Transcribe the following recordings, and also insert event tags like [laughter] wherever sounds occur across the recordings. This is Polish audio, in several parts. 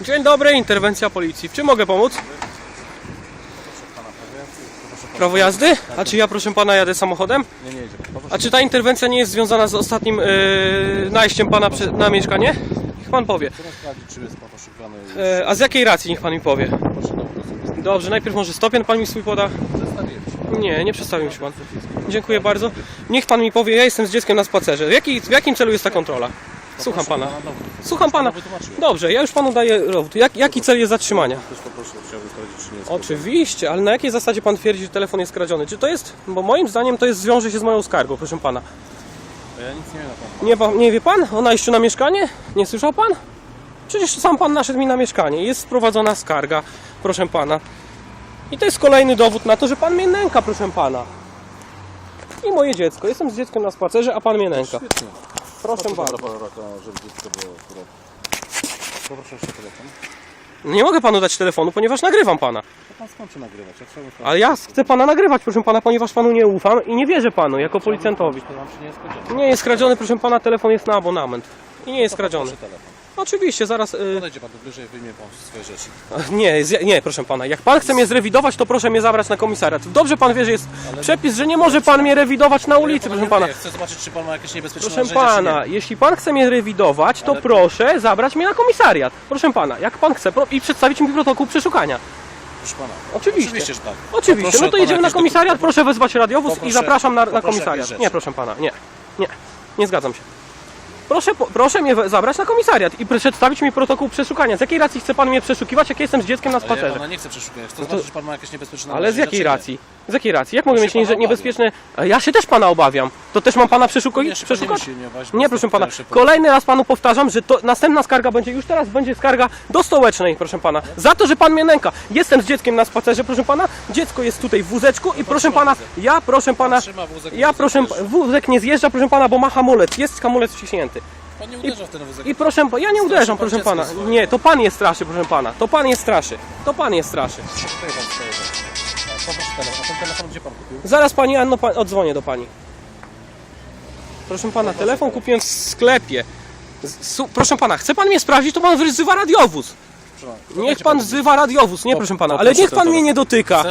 Dzień dobry, interwencja policji. W czym mogę pomóc? Prawo jazdy? A czy ja, proszę pana, jadę samochodem? Nie, nie. A czy ta interwencja nie jest związana z ostatnim yy, najściem pana prze- na mieszkanie? Niech pan powie. Chcę sprawdzić, czy jest pan poszukiwany. E, a z jakiej racji, niech pan mi powie? Dobrze, najpierw może stopień pan mi swój poda? Nie, nie przedstawił się pan. Dziękuję bardzo. Niech pan mi powie, ja jestem z dzieckiem na spacerze. W, jaki, w jakim celu jest ta kontrola? Słucham pana. Słucham pana. Dobrze, ja już panu daję dowód. Jak, jaki cel jest zatrzymania? Też poproszę, chciałbym sprawdzić, czy nie jest Oczywiście, ale na jakiej zasadzie pan twierdzi, że telefon jest kradziony? Czy to jest, bo moim zdaniem to jest zwiąże się z moją skargą, proszę pana. Ja nic nie wiem na pan. Nie, pa- nie wie pan o najściu na mieszkanie? Nie słyszał pan? Przecież sam pan naszedł mi na mieszkanie. Jest sprowadzona skarga, proszę pana. I to jest kolejny dowód na to, że pan mnie nęka, proszę pana. I moje dziecko. Jestem z dzieckiem na spacerze, a pan mnie nęka. Świetnie. Proszę bardzo. dobra raka, żeby dziecko było akurat. Poproszę jeszcze telefon. Nie mogę panu dać telefonu, ponieważ nagrywam pana. To pan skończy nagrywać. Ja chciałbym Ale ja chcę pana nagrywać, proszę pana, ponieważ panu nie ufam i nie wierzę panu jako policjantowi. To nam się nie jest. Nie jest kradziony, proszę pana, telefon jest na abonament. I nie jest kradziony. Proszę telefon. Oczywiście, zaraz. Y, Podejdzie pan tu bliżej, wyjmie pan swoje rzeczy. nie, nie, proszę pana. Jak pan chce mnie zrewidować, to proszę mnie zabrać na komisariat. Dobrze pan wie, że jest przepis, że nie może pan mnie rewidować na ulicy, proszę pana. Chcę zobaczyć, czy pan ma jakieś niebezpieczne Proszę narzędzia, czy pana, jeśli pan chce mnie rewidować, to Ale- proszę zabrać mnie na komisariat. Proszę pana, jak pan chce pro- i przedstawić mi protokół przeszukania. Proszę pana. Oczywiście. Oczywiście, że tak. Oczywiście, Poproszę no od to pana jedziemy na jakieś komisariat, dokumenty. proszę wezwać radiowóz i Poproszę- zapraszam na, na poproszę komisariat. rzeczy. Nie, proszę pana, nie, nie, nie zgadzam się. Proszę, proszę mnie zabrać na komisariat i przedstawić mi protokół przeszukania. Z jakiej racji chce pan mnie przeszukać, jak ja jestem z dzieckiem na Ale ja spacerze? pana nie chcę przeszukać. Chcę No to- zobaczyć, czy pan ma jakieś niebezpieczne Ale z jakiej racji? Z jakiej racji? Jak mogę mieć nie- niebezpieczne... A Ja się też pana obawiam. To też mam pana nie przeszukać? nie jest proszę pana. Kolejny raz panu powtarzam, że to następna skarga będzie, już teraz będzie skarga do stołecznej, proszę pana. Za to, że pan mnie nęka. Jestem z dzieckiem na spacerze, proszę pana. Dziecko jest tutaj w wózeczku i proszę pana, ja proszę pana, ja proszę, wózek nie zjeżdża, proszę pana, bo ma hamulec. Jest hamulec wciśnięty. Pan nie uderza w ten wózek. I proszę, ja nie uderzam, proszę pana. Nie, to pan je straszy, proszę pana. To pan je straszy. To pan je straszy. Telefon. A ten telefon gdzie pan kupił? Zaraz pani Anno, pa, odzwonię do pani. Proszę pana, telefon kupiłem w sklepie. Z- Su, proszę pana, chce pan mnie sprawdzić, to pan wzywa radiowóz. Niech pan wzywa radiowóz, nie proszę pana, ale niech pan mnie nie dotyka.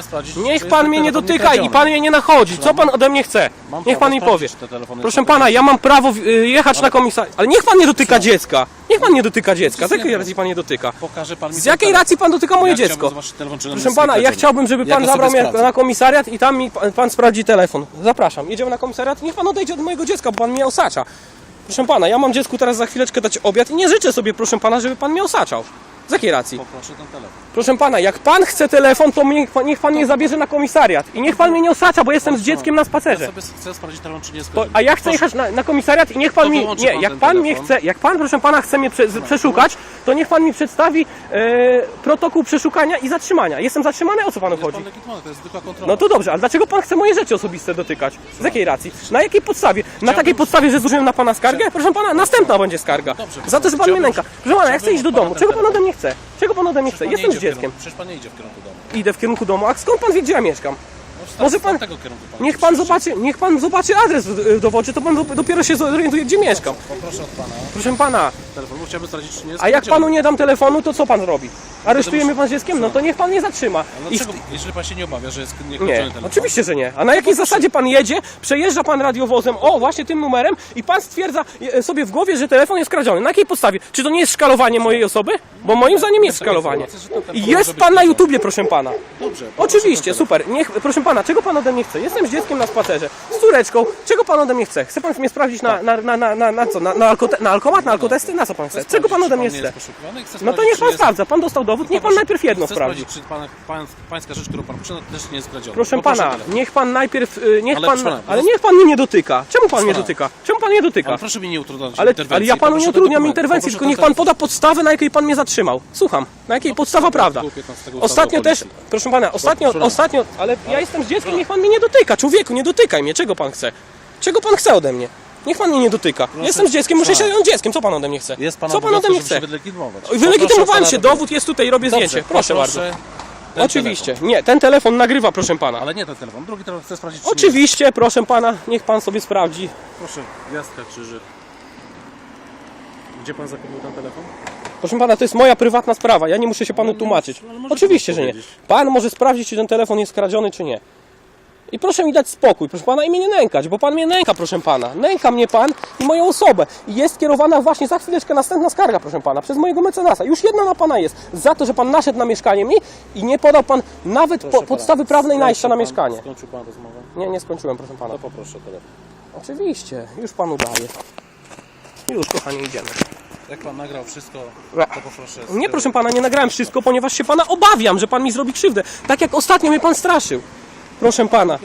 Niech pan mnie nie dotyka i pan mnie nie nachodzi. Co pan ode mnie chce? Niech pan mi powie. Proszę pana, ja mam prawo y, jechać na komisariat. Ale niech pan nie dotyka dziecka. Niech pan nie dotyka dziecka. Z jakiej racji pan nie dotyka? Pokaże pan mi Z ten jakiej telefon. racji pan dotyka moje Ja chciałbym dziecko? zobaczyć telefon, czy on Proszę jest pana, ja chciałbym, żeby pan zabrał mnie sprawdzę. na komisariat i tam mi pan, pan sprawdzi telefon. Zapraszam. Jedziemy na komisariat. Niech pan odejdzie od mojego dziecka, bo pan mnie osacza. Proszę pana, ja mam dziecku teraz za chwileczkę dać obiad i nie życzę sobie, proszę pana, żeby pan mnie osaczał. Z jakiej racji? Poproszę ten telefon. Proszę pana, jak pan chce telefon, to niech pan, niech pan mnie zabierze na komisariat. I niech pan mnie nie osacza, bo jestem z dzieckiem na Ja spacerze. sobie chcę sprawdzić telefon, czy nie jest To, a ja chcę jechać na, na komisariat i niech pan To mi. wyłączy Nie, pan jak ten pan mnie telefon. chce, jak pan, proszę pana, chce mnie prze, przeszukać, to niech pan mi przedstawi e, protokół przeszukania i zatrzymania. Jestem zatrzymany, o co panu chodzi? pan legitymowany, to jest zwykła kontrola. No to dobrze, ale dlaczego pan chce moje rzeczy osobiste dotykać? Z jakiej racji? Na jakiej podstawie? Na takiej podstawie, że złożyłem na pana skargę? Proszę pana, następna będzie skarga. Dobrze, Za to, że pan mnie chciałbym- nęka. Proszę pana, ja chcę iść do od pana domu. ten Czego pan ode mnie chce? Czego pan ode mnie chce? Pan nie Jestem z idzie w dzieckiem. Kierunku, przecież pan nie idzie w kierunku domu. Idę w kierunku domu. A skąd pan wie, gdzie ja mieszkam? No, Może z pan- tego kierunku pan Niech idzie. pan zobaczy, niech pan zobaczy adres y, dowodczy, to pan dop- dopiero się zorientuje, gdzie mieszkam. Poproszę od pana Proszę pana, telefon, bo chciałbym sprawdzić, czy nie jest a jak panu nie dam telefonu, to co pan zrobi? Aresztuje muszę- mnie pan z dzieckiem? No to niech pan mnie zatrzyma. No I dlaczego, jeżeli pan się nie obawia, że jest Nie, niekończony telefon? oczywiście, że nie. A na jakiej zasadzie pan jedzie, przejeżdża pan radiowozem, o właśnie tym numerem i pan stwierdza e, sobie w głowie, że telefon jest kradziony. Na jakiej podstawie? Czy to nie jest szkalowanie mojej osoby? Bo moim zdaniem jest taka szkalowanie. informacja, że ten telefon I może jest być pan na kradziony. YouTubie, proszę pana. Dobrze. Oczywiście, super. Niech, proszę pana, czego pan ode mnie chce? Jestem z dzieckiem na spacerze, z córeczką. Czego pan ode mnie chce? Chce pan mnie sprawdzić na, na, na, na, na, na co? Na, na, alkote, na alkomat, na alkotesty? Na co pan chce? Czego pan ode mnie nie chce? No to niech pan sprawdza. Pan dostał dowód, niech pan najpierw jedno chcę sprawdzi. sprawdzić, czy pana, pan, pańska rzecz, którą pan posiada, też nie jest kradziona. Proszę Poproszę pana, niech pan najpierw, y, niech Ale pan, proszę pana, ale niech pan mnie nie dotyka. Czemu pan mnie dotyka? Czemu pan mnie dotyka? Pan proszę mi nie utrudniać Ale, interwencji. ale ja panu nie Poproszę utrudniam interwencji, Poproszę tylko niech pan poda podstawę, na jakiej pan mnie zatrzymał. Słucham, na jakiej podstawa prawda. artykułu 15 ustawy Ostatnio o też, policji. proszę pana, ostatnio, proszę pana. ostatnio, ale ja jestem z dzieckiem, niech pan mnie nie dotyka. Człowieku, nie dotykaj mnie. Czego pan chce? Czego pan chce ode mnie? Niech pan mnie nie dotyka. Jestem z dzieckiem, muszę się pana. zająć dzieckiem. Co pan ode mnie chce? Jest pana Co pan ode mnie chce? wylegitymować. Wylegitymowałem się, dowód jest tutaj, robię zdjęcie. Proszę bardzo. Oczywiście. Nie, ten telefon nagrywa, proszę pana. Ale nie ten telefon, drugi telefon chcę sprawdzić, czy nie Oczywiście, proszę pana, niech pan sobie sprawdzi. Proszę, gwiazdka krzyżyk. Gdzie pan zakupił ten telefon? Proszę pana, to jest moja prywatna sprawa, ja nie muszę się panu tłumaczyć. ale może Oczywiście, pan że nie. powiedzieć. Pan może sprawdzić, czy ten telefon jest kradziony, czy nie. I proszę mi dać spokój, proszę pana, i mnie nie nękać, bo pan mnie nęka, proszę pana. Nęka mnie pan i moją osobę. I jest kierowana właśnie za chwileczkę następna skarga, proszę pana, przez mojego mecenasa. Już jedna na pana jest. Za to, że pan naszedł na mieszkanie mi i nie podał pan nawet po, Proszę podstawy pana, prawnej najścia na pan- mieszkanie. Skończył pan rozmowę? Nie, nie skończyłem, proszę pana. To poproszę telefon. Oczywiście, już panu daję. Już, kochanie, idziemy. Jak pan nagrał wszystko, to poproszę. Nie, proszę pana, nie nagrałem wszystko, ponieważ się pana obawiam, że pan mi zrobi krzywdę. Tak jak ostatnio mnie pan straszył. Proszę pana.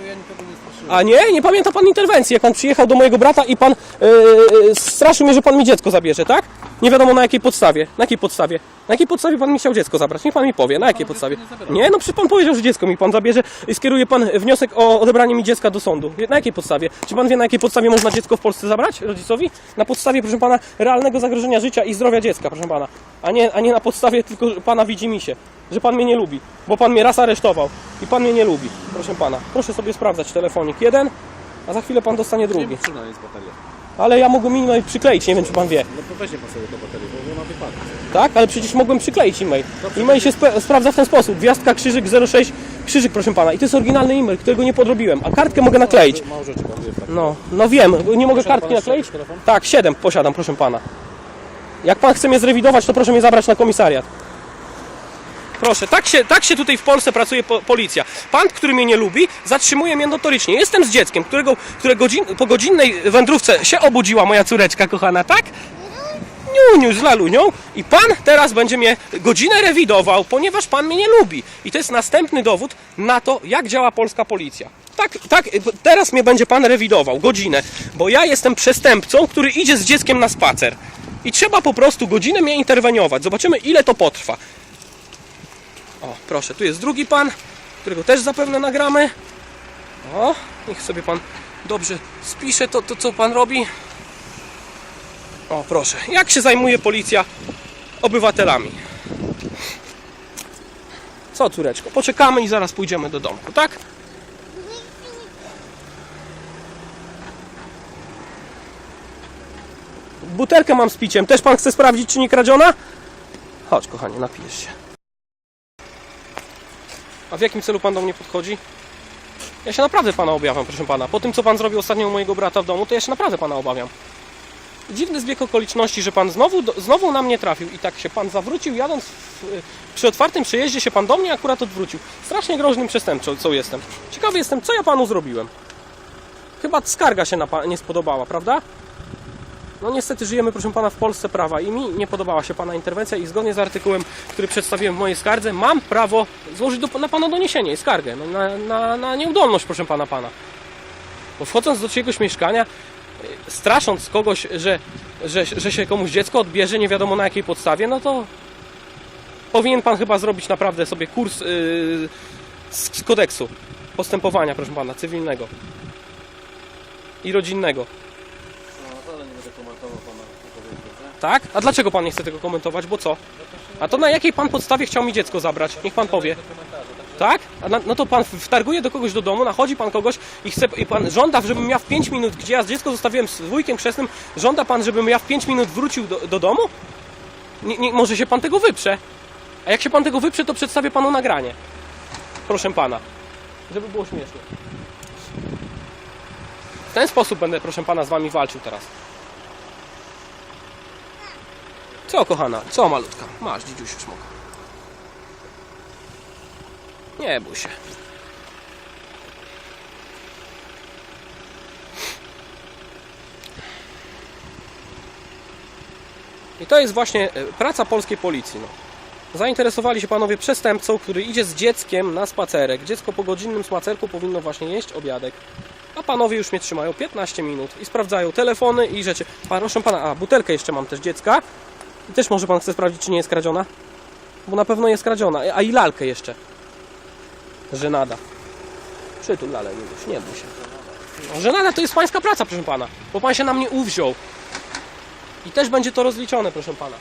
A nie? Nie pamięta pan interwencji, jak pan przyjechał do mojego brata i pan yy, straszył mnie, że pan mi dziecko zabierze, tak? Nie wiadomo na jakiej podstawie. Na jakiej podstawie? Na jakiej podstawie pan mi chciał dziecko zabrać? Niech pan mi powie, na jakiej podstawie? nie no przecież pan powiedział, że dziecko mi pan zabierze i skieruje pan wniosek o odebranie mi dziecka do sądu. Na jakiej podstawie? Czy pan wie, na jakiej podstawie można dziecko w Polsce zabrać rodzicowi? Na podstawie, proszę pana, realnego zagrożenia życia i zdrowia dziecka, proszę pana. A nie, a nie na podstawie tylko pana widzi mi się, że pan mnie nie lubi, bo pan mnie raz aresztował i pan mnie nie lubi. Proszę pana, proszę sobie sprawdzać telefonik jeden, a za chwilę pan dostanie Nie drugi. potrzebna jest bateria. Ale ja mogłem e-mail przykleić, nie wiem czy pan wie. No to weźmie pan sobie tę baterię, bo ona wypadnie. Tak? Ale przecież mogłem przykleić e-mail. E-mail się spe- sprawdza w ten sposób. Gwiazdka krzyżyk 06 krzyżyk proszę pana. I to jest oryginalny e-mail, którego nie podrobiłem. A kartkę mogę nakleić. Mało rzeczy pan wie w takim No, no wiem, nie mogę Posiada kartki pan nakleić? telefon? Tak, 7 posiadam, proszę pana. Jak pan chce mnie zrewidować, to proszę mnie zabrać na komisariat. Proszę, tak się, tak się tutaj w Polsce pracuje po, policja. Pan, który mnie nie lubi, zatrzymuje mnie notorycznie. Jestem z dzieckiem, którego, które godzin, po godzinnej wędrówce się obudziła moja córeczka kochana, tak? Niuniu z lalunią i pan teraz będzie mnie godzinę rewidował, ponieważ pan mnie nie lubi. I to jest następny dowód na to, jak działa polska policja. Tak, tak, teraz mnie będzie pan rewidował godzinę, bo ja jestem przestępcą, który idzie z dzieckiem na spacer. I trzeba po prostu godzinę mnie interweniować. Zobaczymy, ile to potrwa. O, proszę, tu jest drugi pan, którego też zapewne nagramy. O, niech sobie pan dobrze spisze to, to co pan robi. O, proszę. Jak się zajmuje policja obywatelami? Co, córeczko? Poczekamy i zaraz pójdziemy do domku, tak? Butelkę mam z piciem. Też pan chce sprawdzić, czy nie kradziona? Chodź, kochanie, napijesz się. A w jakim celu pan do mnie podchodzi? Ja się naprawdę pana obawiam, proszę pana. Po tym, co pan zrobił ostatnio u mojego brata w domu, to ja się naprawdę pana obawiam. Dziwny zbieg okoliczności, że pan znowu, znowu na mnie trafił i tak się pan zawrócił, jadąc w, przy otwartym przejeździe się pan do mnie akurat odwrócił. Strasznie groźnym przestępcą, co jestem. Ciekawy jestem, co ja panu zrobiłem. Chyba skarga się na pa- nie spodobała, prawda? No niestety żyjemy, proszę pana, w Polsce prawa i mi nie podobała się pana interwencja i zgodnie z artykułem, który przedstawiłem w mojej skardze, mam prawo złożyć do, na pana doniesienie i skargę no, na, na, na nieudolność, proszę pana, pana. Bo wchodząc do czyjegoś mieszkania, y, strasząc kogoś, że, że, że się komuś dziecko odbierze, nie wiadomo na jakiej podstawie, no to powinien pan chyba zrobić naprawdę sobie kurs yy, z kodeksu postępowania, proszę pana, cywilnego i rodzinnego. Tak? A dlaczego pan nie chce tego komentować? Bo co? A to na jakiej pan podstawie chciał mi dziecko zabrać? Niech pan powie. Tak? A na, no to pan wtarguje do kogoś do domu, nachodzi pan kogoś i chce i pan żąda, żebym ja w 5 minut, gdzie ja dziecko zostawiłem z wujkiem chrzestnym, żąda pan, żebym ja w 5 minut wrócił do, do domu? Nie, nie, może się pan tego wyprze. A jak się pan tego wyprze, to przedstawię panu nagranie. Proszę pana. Żeby było śmiesznie. W ten sposób będę, proszę pana, z wami walczył teraz. Co, kochana? Co, malutka? Masz, dzidziusiu smoka. Nie bój się. I to jest właśnie e, praca polskiej policji. No. Zainteresowali się panowie przestępcą, który idzie z dzieckiem na spacerek. Dziecko po godzinnym spacerku powinno właśnie jeść obiadek. A panowie już mnie trzymają 15 minut i sprawdzają telefony i rzeczy. Proszę pana, a butelkę jeszcze mam też dziecka. I też może pan chce sprawdzić, czy nie jest kradziona? Bo na pewno jest kradziona. A i lalkę jeszcze. Żenada. Przytul lalę, nie bój nie bój się. No, żenada to jest pańska praca, proszę pana. Bo pan się na mnie uwziął. I też będzie to rozliczone, proszę pana.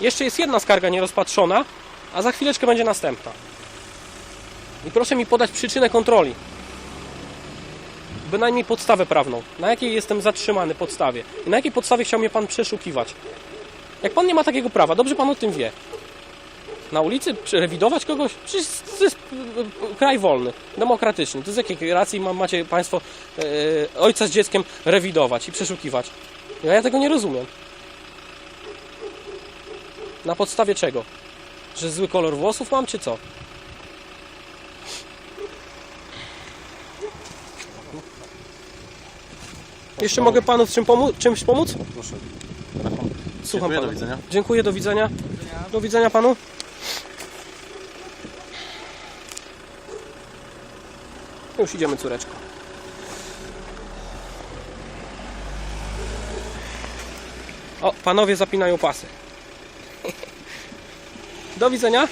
Jeszcze jest jedna skarga nierozpatrzona, a za chwileczkę będzie następna. I proszę mi podać przyczynę kontroli. Bynajmniej podstawę prawną. Na jakiej jestem zatrzymany podstawie? I na jakiej podstawie chciał mnie pan przeszukiwać? Jak pan nie ma takiego prawa, dobrze pan o tym wie. Na ulicy rewidować kogoś? Przecież to jest e, e, kraj wolny, demokratyczny. To z jakiej racji ma- macie państwo e, ojca z dzieckiem rewidować i przeszukiwać? Ja, ja tego nie rozumiem. Na podstawie czego? Że zły kolor włosów mam, czy co? Jeszcze mogę panu w czym pomóc, czymś pomóc? Proszę. Słucham Dziękuję, pana. do widzenia. Dziękuję, do widzenia. Do widzenia panu. Już idziemy, córeczko. O, panowie zapinają pasy. [laughs] Do widzenia.